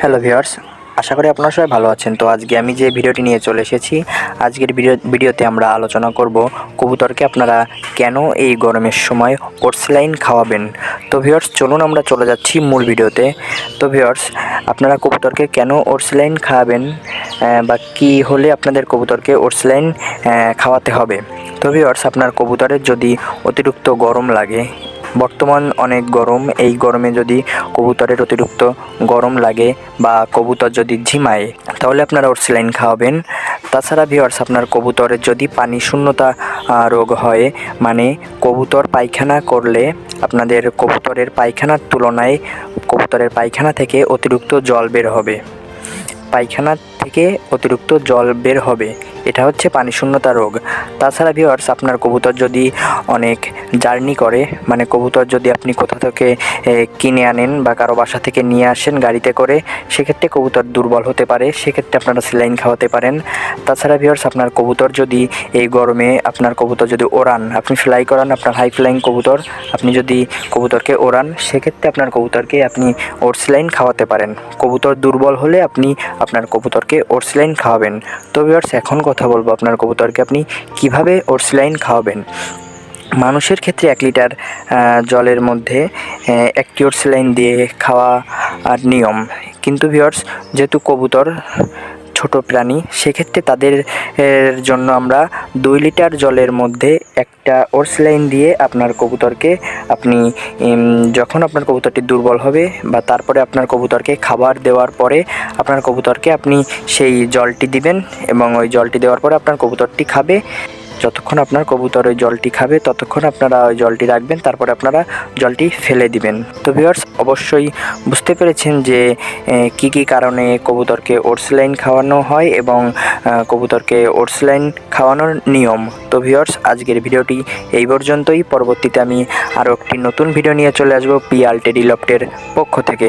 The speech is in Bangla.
হ্যালো ভিউয়ার্স, আশা করি আপনারা সবাই ভালো আছেন। তো আজকে আমি যে ভিডিওটি নিয়ে চলে এসেছি, আজকের ভিডিও ভিডিওতে আমরা আলোচনা করব কবুতরকে আপনারা কেন এই গরমের সময় ওটসলাইন খাওয়াবেন। তো ভিউয়ার্স, চলুন আমরা চলে যাচ্ছি মূল ভিডিওতে। তো ভিউয়ার্স, আপনারা কবুতরকে কেন ওটসলাইন খাওয়াবেন বা কি হলে আপনাদের কবুতরকে ওটসলাইন খাওয়াতে হবে? তো ভিউয়ার্স, আপনার কবুতরের যদি অতিরিক্ত গরম লাগে বর্তমান অনেক গরম। এই গরমে যদি কবুতরের অতিরিক্ত গরম লাগে বা কবুতর যদি ঝিমায়, তাহলে আপনারা ওরসিলাইন খাওয়াবেন। তাছাড়া ভিওয়ার্স আপনার কবুতরের যদি পানি শূন্যতা রোগ হয় মানে কবুতর পায়খানা করলে আপনাদের কবুতরের পায়খানার তুলনায় কবুতরের পায়খানা থেকে অতিরিক্ত জল বের হবে। পায়খানা থেকে অতিরিক্ত জল বের হবে। এটা হচ্ছে পানি শূন্যতা রোগ। তাছাড়া ভিওয়ার্স আপনার কবুতর যদি অনেক জার্নি করে মানে কবুতর যদি আপনি কোথা থেকে কিনে আনেন বা কারও বাসা থেকে নিয়ে আসেন গাড়িতে করে, সেক্ষেত্রে কবুতর দুর্বল হতে পারে, সেক্ষেত্রে আপনারা স্যালাইন খাওয়াতে পারেন। তাছাড়া ভিওয়ার্স আপনার কবুতর যদি এই গরমে, আপনার কবুতর যদি ওড়ান, আপনি ফ্লাই করান, আপনার হাই ফ্লাইং কবুতর, আপনি যদি কবুতরকে ওড়ান, সেক্ষেত্রে আপনার কবুতরকে আপনি ওটসলাইন খাওয়াতে পারেন। কবুতর দুর্বল হলে আপনি আপনার কবুতরকে ওটসলাইন খাওয়াবেন। তো ভিওয়ার্স এখন কথা বলব আপনার কবুতরকে। আপনি কীভাবে ওরসিলাইন খাওয়াবেন? মানুষের ক্ষেত্রে এক লিটার জলের মধ্যে একটি ওরসিলাইন দিয়ে খাওয়া আর নিয়ম। কিন্তু ভিওর্স যেহেতু কবুতর ছোট প্রাণী, সেক্ষেত্রে তাদের জন্য আমরা দুই লিটার জলের মধ্যে একটা ওর্স লাইন দিয়ে আপনার কবুতরকে আপনি যখন আপনার কবুতরটি দুর্বল হবে বা তারপরে আপনার কবুতরকে খাবার দেওয়ার পরে আপনার কবুতরকে আপনি সেই জলটি দিবেন এবং ওই জলটি দেওয়ার পরে আপনার কবুতরটি খাবে। যতক্ষণ আপনার কবুতর ওই জলটি খাবে, ততক্ষণ আপনারা ওই জলটি রাখবেন, তারপরে আপনারা জলটি ফেলে দিবেন। তো ভিউয়ার্স অবশ্যই বুঝতে পেরেছেন যে কি কি কারণে কবুতরকে ওটসলাইন খাওয়ানো হয় এবং কবুতরকে ওটসলাইন খাওয়ানোর নিয়ম। তো ভিউয়ার্স আজকের ভিডিওটি এই পর্যন্তই। পরবর্তীতে আমি আরও একটি নতুন ভিডিও নিয়ে চলে আসব পিয়াল টেডি লফটের পক্ষ থেকে।